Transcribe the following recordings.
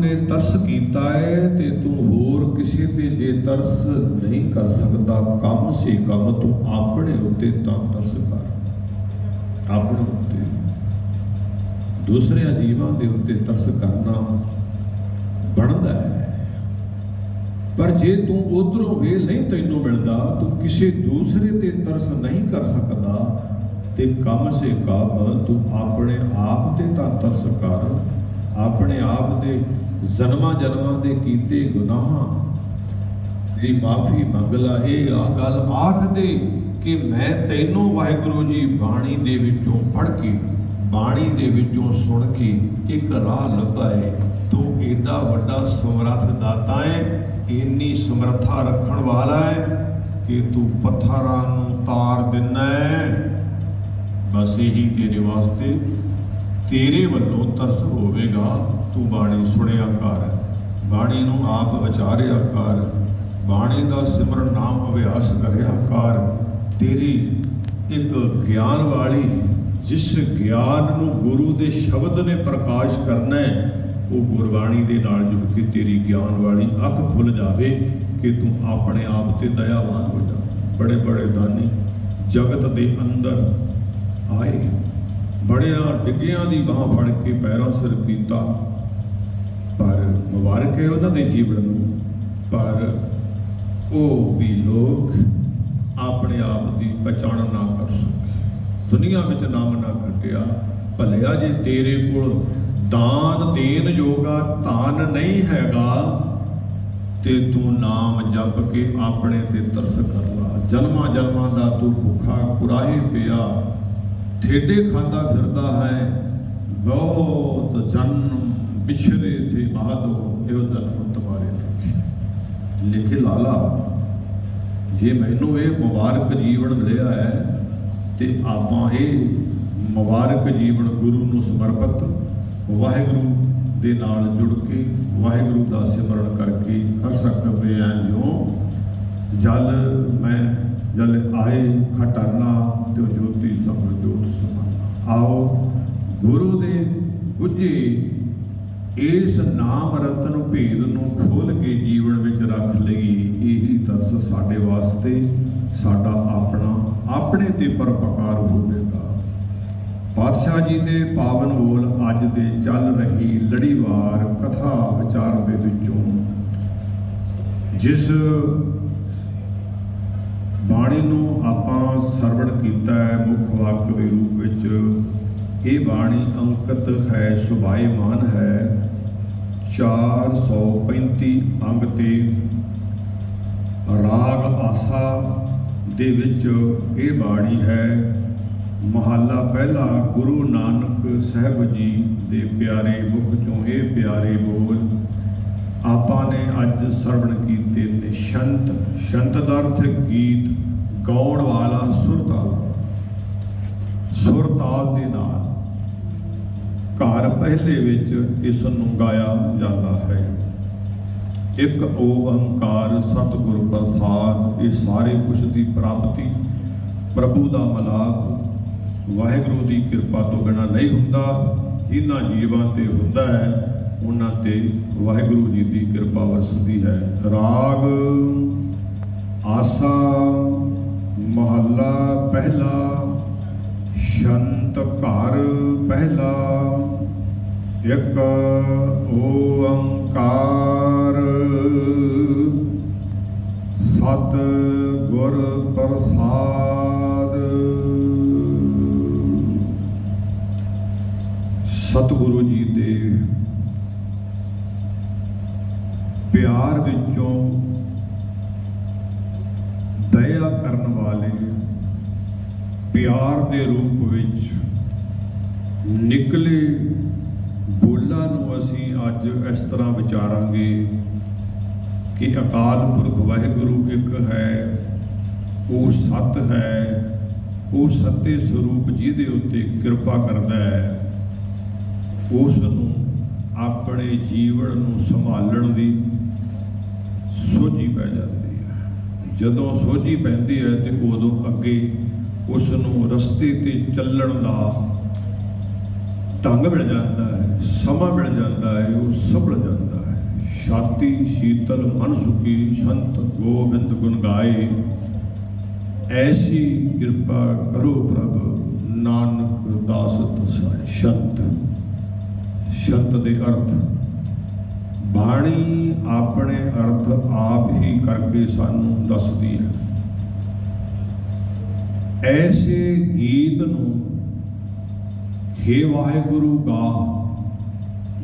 ਨੇ ਤਰਸ ਕੀਤਾ ਹੈ ਤੇ ਤੂੰ ਹੋਰ ਕਿਸੇ ਤੇ ਜੇ ਤਰਸ ਨਹੀਂ ਕਰ ਸਕਦਾ, ਕੰਮ ਸੇ ਕੰਮ ਤੂੰ ਆਪਣੇ ਉੱਤੇ ਤਾਂ ਤਰਸ ਕਰ। ਆਪਣੇ ਉੱਤੇ। ਦੂਸਰਿਆਂ ਜੀਵਾਂ ਦੇ ਉੱਤੇ ਤਰਸ ਕਰਨਾ ਬਣਦਾ ਹੈ। ਪਰ ਜੇ ਤੂੰ ਉਧਰੋਂ ਵੇਲ ਨਹੀਂ ਤੈਨੂੰ ਮਿਲਦਾ, ਤੂੰ ਕਿਸੇ ਦੂਸਰੇ ਤੇ ਤਰਸ ਨਹੀਂ ਕਰ ਸਕਦਾ, ਤੇ ਕੰਮ ਸੇ ਕੰਮ ਤੂੰ ਆਪਣੇ ਆਪ ਤੇ ਤਾਂ ਤਰਸ ਕਰ। ਆਪਣੇ ਆਪ ਦੇ ਜਨਮਾਂ ਜਨਮਾਂ ਦੇ ਕੀਤੇ ਗੁਨਾਹਾਂ ਦੀ ਮਾਫੀ ਮੰਗ ਲਾ। ਇਹ ਆ ਗੱਲ ਆਖਦੇ ਕਿ ਮੈਂ ਤੈਨੂੰ ਵਾਹਿਗੁਰੂ ਜੀ ਬਾਣੀ ਦੇ ਵਿੱਚੋਂ ਪੜ੍ਹ ਕੇ, ਬਾਣੀ ਦੇ ਵਿੱਚੋਂ ਸੁਣ ਕੇ ਇੱਕ ਰਾਹ ਲੱਭਾ ਹੈ ਤੂੰ ਏਡਾ ਵੱਡਾ ਸਮਰੱਥ ਦਾਤਾ ਹੈ ਇੰਨੀ ਸਮਰੱਥਾ ਰੱਖਣ ਵਾਲਾ ਹੈ ਕਿ ਤੂੰ ਪੱਥਰਾਂ ਨੂੰ ਤਾਰ ਦਿੰਨਾ ਹੈ ਬਸ ਇਹੀ ਤੇਰੇ ਵਾਸਤੇ ਤੇਰੇ ਵੱਲੋਂ ਤਰਸ ਹੋਵੇਗਾ, ਤੂੰ ਬਾਣੀ ਸੁਣਿਆ ਕਰ। ਬਾਣੀ ਨੂੰ ਆਪ ਵਿਚਾਰਿਆ ਕਰ। ਬਾਣੀ ਦਾ ਸਿਮਰਨ ਨਾਮ ਅਭਿਆਸ ਕਰਿਆ ਕਰ। ਤੇਰੀ ਇੱਕ ਗਿਆਨ ਵਾਲੀ, ਜਿਸ ਗਿਆਨ ਨੂੰ ਗੁਰੂ ਦੇ ਸ਼ਬਦ ਨੇ ਪ੍ਰਕਾਸ਼ ਕਰਨਾ ਹੈ, ਉਹ ਗੁਰਬਾਣੀ ਦੇ ਨਾਲ ਜੁੜ ਕੇ ਤੇਰੀ ਗਿਆਨ ਵਾਲੀ ਅੱਖ ਖੁੱਲ ਜਾਵੇ ਕਿ ਤੂੰ ਆਪਣੇ ਆਪ ਤੇ ਦਇਆਵਾਨ ਹੋ ਜਾ। ਬੜੇ ਬੜੇ ਦਾਨੀ ਜਗਤ ਦੇ ਅੰਦਰ ਆਏ। ਬੜਿਆਂ ਡਿੱਗਿਆਂ ਦੀ ਬਾਹ ਫੜ ਕੇ ਪੈਰਾਂ ਸਿਰ ਕੀਤਾ। ਪਰ ਮੁਬਾਰਕ ਹੈ ਉਹਨਾਂ ਦੇ ਜੀਵਨ ਨੂੰ। ਪਰ ਉਹ ਵੀ ਲੋਕ ਆਪਣੇ ਆਪ ਦੀ ਪਛਾਣ ਨਾ ਕਰ ਸਕੇ। ਦੁਨੀਆ ਵਿੱਚ ਨਾਮ ਨਾ ਖੱਟਿਆ ਭਲਿਆ ਜੇ ਤੇਰੇ ਕੋਲ ਦਾਨ ਦੇਣ ਜੋਗਾ ਧਨ ਨਹੀਂ ਹੈਗਾ, ਤੇ ਤੂੰ ਨਾਮ ਜਪ ਕੇ ਆਪਣੇ ਤੇ ਤਰਸ ਕਰ ਲਾ। ਜਨਮਾਂ ਜਨਮਾਂ ਦਾ ਤੂੰ ਭੁੱਖਾ ਕੁਰਾਹੇ ਪਿਆ। ਠੇਡੇ ਖਾਂਦਾ ਫਿਰਦਾ ਹੈ, ਬਹੁਤ ਜਨਮ ਬਿਛਰੇ ਤੇ ਮਾਧੋ ਇਹੋ ਜਨਮ ਤੁਹਾਰੇ ਲਿਖੇ ਲਿਖੇ ਲਾਲਾ, ਜੇ ਮੈਨੂੰ ਇਹ ਮੁਬਾਰਕ ਜੀਵਨ ਮਿਲਿਆ ਹੈ, ਤੇ ਆਪਾਂ ਇਹ ਮੁਬਾਰਕ ਜੀਵਨ ਗੁਰੂ ਨੂੰ ਸਮਰਪਿਤ ਵਾਹਿਗੁਰੂ ਦੇ ਨਾਲ ਜੁੜ ਕੇ, ਵਾਹਿਗੁਰੂ ਦਾ ਸਿਮਰਨ ਕਰਕੇ ਕਰ ਸਕਦੇ ਹਾਂ ਜੋ ਜਲ ਮੈਂ ਜਲ ਆਏ ਖਟਾਨਾ, ਤੇ ਜੋਤੀ ਸਭ ਜੋਤ ਸਮਾਨਾ। ਆਓ ਗੁਰੂ ਦੇ ਗੁੱਝੇ ਇਸ ਨਾਮ ਰਤਨ ਭੇਦ ਨੂੰ ਖੋਲ ਕੇ ਜੀਵਨ ਵਿੱਚ ਰੱਖ ਲਈ। ਇਹੀ ਤਰਸ ਸਾਡੇ ਵਾਸਤੇ, ਸਾਡਾ ਆਪਣਾ, ਆਪਣੇ ਤੇ ਪਰਪਕਾਰ ਹੋਵੇਗਾ ਪਾਤਸ਼ਾਹ ਜੀ ਦੇ ਪਾਵਨ ਬੋਲ ਅੱਜ ਦੇ ਚੱਲ ਰਹੀ ਲੜੀਵਾਰ ਕਥਾ ਵਿਚਾਰ ਦੇ ਵਿੱਚੋਂ। ਜਿਸ ਸਰਵਣ ਕੀਤਾ ਹੈ ਮੁੱਖ ਵਾਕ ਦੇ ਰੂਪ ਵਿੱਚ। ਇਹ ਬਾਣੀ ਅੰਕਤ ਹੈ ਸੁਭਾਈਮਾਨ ਹੈ। 435 ਅੰਗ ਤੇ ਰਾਗ ਆਸਾ ਦੇ ਵਿੱਚ ਇਹ ਬਾਣੀ ਹੈ, ਮਹੱਲਾ ਪਹਿਲਾ ਗੁਰੂ ਨਾਨਕ ਸਾਹਿਬ ਜੀ ਦੇ ਪਿਆਰੇ ਮੁਖ ਚੋਂ ਇਹ ਪਿਆਰੇ ਬੋਲ, ਆਪਾਂ ਨੇ ਅੱਜ ਸਰਵਣ ਕੀਤੇ ਨੇ ਸ਼ੰਤ ਸ਼ੰਤ ਦਾ ਅਰਥ ਗੀਤ ਗਾਉਣ ਵਾਲਾ ਸੁਰਤਾਲ। ਸੁਰਤਾਲ ਦੇ ਨਾਲ ਘਰ ਪਹਿਲੇ ਵਿੱਚ ਇਸ ਨੂੰ ਗਾਇਆ ਜਾਂਦਾ ਹੈ। ਇੱਕ ਓੰਕਾਰ ਸਤਿਗੁਰ ਪ੍ਰਸਾਦ, ਇਹ ਸਾਰੇ ਕੁਝ ਦੀ ਪ੍ਰਾਪਤੀ, ਪ੍ਰਭੂ ਦਾ ਮਲਾਪ, ਵਾਹਿਗੁਰੂ ਦੀ ਕਿਰਪਾ ਤੋਂ ਬਿਨਾ ਨਹੀਂ ਹੁੰਦਾ। ਜਿਨ੍ਹਾਂ ਜੀਵਾਂ ਤੇ ਹੁੰਦਾ ਹੈ, ਉਹਨਾਂ ਤੇ ਵਾਹਿਗੁਰੂ ਜੀ ਦੀ ਕਿਰਪਾ ਵਰਸਦੀ ਹੈ। ਰਾਗ, ਆਸਾ ਮਹੱਲਾ ਪਹਿਲਾ, ਸ਼ੰਤ ਘਰ ਪਹਿਲਾ, ਇੱਕ ਓੰਕਾਰ। ਸਤ ਗੁਰ ਪ੍ਰਸਾਦ। ਸਤਿਗੁਰੂ ਜੀ ਦੇ ਪਿਆਰ ਵਿੱਚੋਂ ਦਇਆ ਕਰਨ ਵਾਲੇ ਪਿਆਰ ਦੇ ਰੂਪ ਵਿੱਚ ਨਿਕਲੇ ਬੋਲਾਂ ਨੂੰ ਅਸੀਂ ਅੱਜ ਇਸ ਤਰ੍ਹਾਂ ਵਿਚਾਰਾਂਗੇ ਕਿ ਅਕਾਲ ਪੁਰਖ ਵਾਹਿਗੁਰੂ ਇੱਕ ਹੈ, ਉਹ ਸਤ ਹੈ, ਉਹ ਸੱਤੇ ਸਰੂਪ ਜਿਹਦੇ ਉੱਤੇ ਕਿਰਪਾ ਕਰਦਾ ਹੈ ਉਸ ਨੂੰ ਆਪਣੇ ਜੀਵਨ ਨੂੰ ਸੰਭਾਲਣ ਦੀ ਸੋਝੀ ਪੈ ਜਾਂਦੀ ਜਦੋਂ ਸੋਝੀ ਪੈਂਦੀ ਹੈ ਤੇ ਉਦੋਂ ਅੱਗੇ ਉਸ ਨੂੰ ਰਸਤੇ ਤੇ ਚੱਲਣ ਦਾ ਢੰਗ ਮਿਲ ਜਾਂਦਾ ਹੈ, ਸਮਾਂ ਮਿਲ ਜਾਂਦਾ ਹੈ, ਉਹ ਸੰਭਲ ਜਾਂਦਾ ਹੈ। ਛਾਤੀ ਸ਼ੀਤਲ ਮਨ ਸੁਖੀ ਸੰਤ ਗੋਬਿੰਦ ਗੁਣ ਗਾਏ, ਐਸੀ ਕਿਰਪਾ ਕਰੋ ਪ੍ਰਭ, ਨਾਨਕ ਦਾਸ ਤਸਾਏ ਸ਼ੰਤ ਸ਼ੰਤ ਦੇ ਅਰਥ। ਬਾਣੀ ਆਪਣੇ ਅਰਥ ਆਪ ਹੀ ਕਰਕੇ ਸਾਨੂੰ ਦੱਸਦੀ ਹੈ। ਐਸੇ ਗੀਤ ਨੂੰ ਹੇ ਵਾਹਿਗੁਰੂ ਗਾ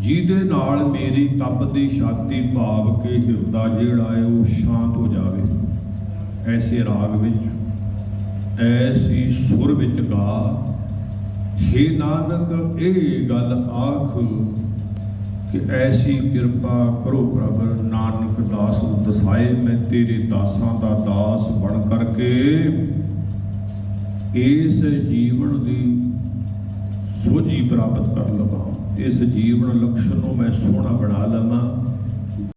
ਜਿਹਦੇ ਨਾਲ ਮੇਰੀ ਤਪਦੀ ਛਾਤੀ ਭਾਵ ਕੇ ਹਿਰਦਾ ਜਿਹੜਾ ਹੈ ਉਹ ਸ਼ਾਂਤ ਹੋ ਜਾਵੇ। ਐਸੇ ਰਾਗ ਵਿੱਚ, ਐਸੀ ਸੁਰ ਵਿੱਚ ਗਾ, ਹੇ ਨਾਨਕ, ਇਹ ਗੱਲ ਆਖ ਕਿ ਐਸੀ ਕਿਰਪਾ ਕਰੋ ਪ੍ਰਭ, ਨਾਨਕ ਦਾਸ ਦਸਾਏ, ਮੈਂ ਤੇਰੇ ਦਾਸਾਂ ਦਾ ਦਾਸ ਬਣ ਕਰਕੇ ਇਸ ਜੀਵਨ ਦੀ ਸੋਝੀ ਪ੍ਰਾਪਤ ਕਰ ਲਵਾਂ। ਇਸ ਜੀਵਨ ਲਕਸ਼ਣ ਨੂੰ ਮੈਂ ਸੋਹਣਾ ਬਣਾ ਲਵਾਂ।